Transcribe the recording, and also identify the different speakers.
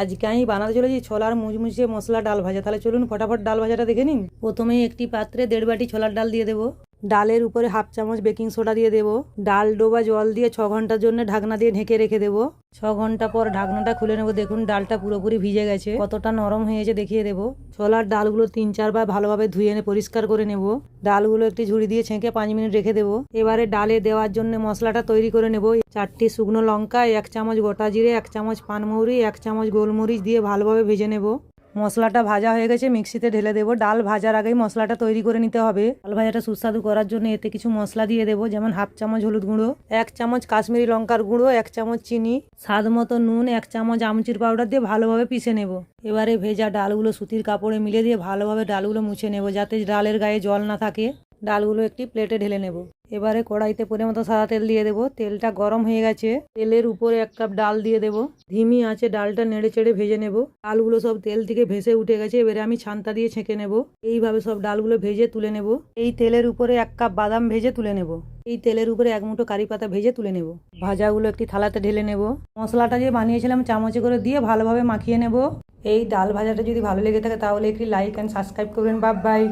Speaker 1: আজকে আমি বানাতে চলেছি ছোলার মুচমুচে মশলা ডাল ভাজা। তাহলে চলুন ফটাফট ডাল ভাজাটা দেখে নিন। প্রথমেই একটি পাত্রে দেড় বাটি ছোলার ডাল দিয়ে দেবো। ডালের উপরে হাফ চামচ বেকিং সোডা দিয়ে দেবো। ডাল ডোবা জল দিয়ে ছ ঘণ্টার জন্য ঢাকনা দিয়ে ঢেকে রেখে দেবো। ছ ঘণ্টা পর ঢাকনাটা খুলে নেব। দেখুন, ডালটা পুরোপুরি ভিজে গেছে। কতটা নরম হয়েছে দেখিয়ে দেবো। ছোলার ডালগুলো তিন চারবার ভালোভাবে ধুয়ে এনে পরিষ্কার করে নেব। ডালগুলো একটি ঝুড়ি দিয়ে ছেঁকে পাঁচ মিনিট রেখে দেবো। এবারে ডালে দেওয়ার জন্য মশলাটা তৈরি করে নেব। চারটি শুকনো লঙ্কা, এক চামচ গোটা জিরে, এক চামচ পানমৌরি এক চামচ গোলমরিচ দিয়ে ভালোভাবে ভেজে নেব। মশলাটা ভাজা হয়ে গেছে, মিক্সিতে ঢেলে দেবো। ডাল ভাজার আগেই মশলাটা তৈরি করে নিতে হবে। ডাল ভাজাটা সুস্বাদু করার জন্য এতে কিছু মশলা দিয়ে দেবো, যেমন হাফ চামচ হলুদ গুঁড়ো, এক চামচ কাশ্মীরি লঙ্কার গুঁড়ো, এক চামচ চিনি, স্বাদ মতো নুন, এক চামচ আমচির পাউডার দিয়ে ভালোভাবে পিষে নেব। এবারে ভেজা ডালগুলো সুতির কাপড়ে মিলে দিয়ে ভালোভাবে ডালগুলো মুছে নেব, যাতে ডালের গায়ে জল না থাকে। ডালগুলো একটি প্লেটে ঢেলে নেব। এবারে কড়াইতে পরিমতো সাদা তেল দিয়ে দেবো। তেলটা গরম হয়ে গেছে। তেলের উপরে এক কাপ ডাল দিয়ে দেবো। ধিমি আছে, ডালটা নেড়ে চেড়ে ভেজে নেব। ডালগুলো সব তেল থেকে ভেসে উঠে গেছে, এবারে আমি ছান্তা দিয়ে ছেঁকে নেব। এইভাবে সব ডালগুলো ভেজে তুলে নেব। এই তেলের উপরে এক কাপ বাদাম ভেজে তুলে নেব। এই তেলের উপরে এক মুঠো কারি পাতা ভেজে তুলে নেব। ভাজাগুলো একটি থালাতে ঢেলে নেব। মশলাটা যে বানিয়েছিলাম, চামচে করে দিয়ে ভালোভাবে মাখিয়ে নেব। এই ডাল ভাজাটা যদি ভালো লেগে থাকে, তাহলে একটি লাইক অ্যান্ড সাবস্ক্রাইব করবেন। Bye bye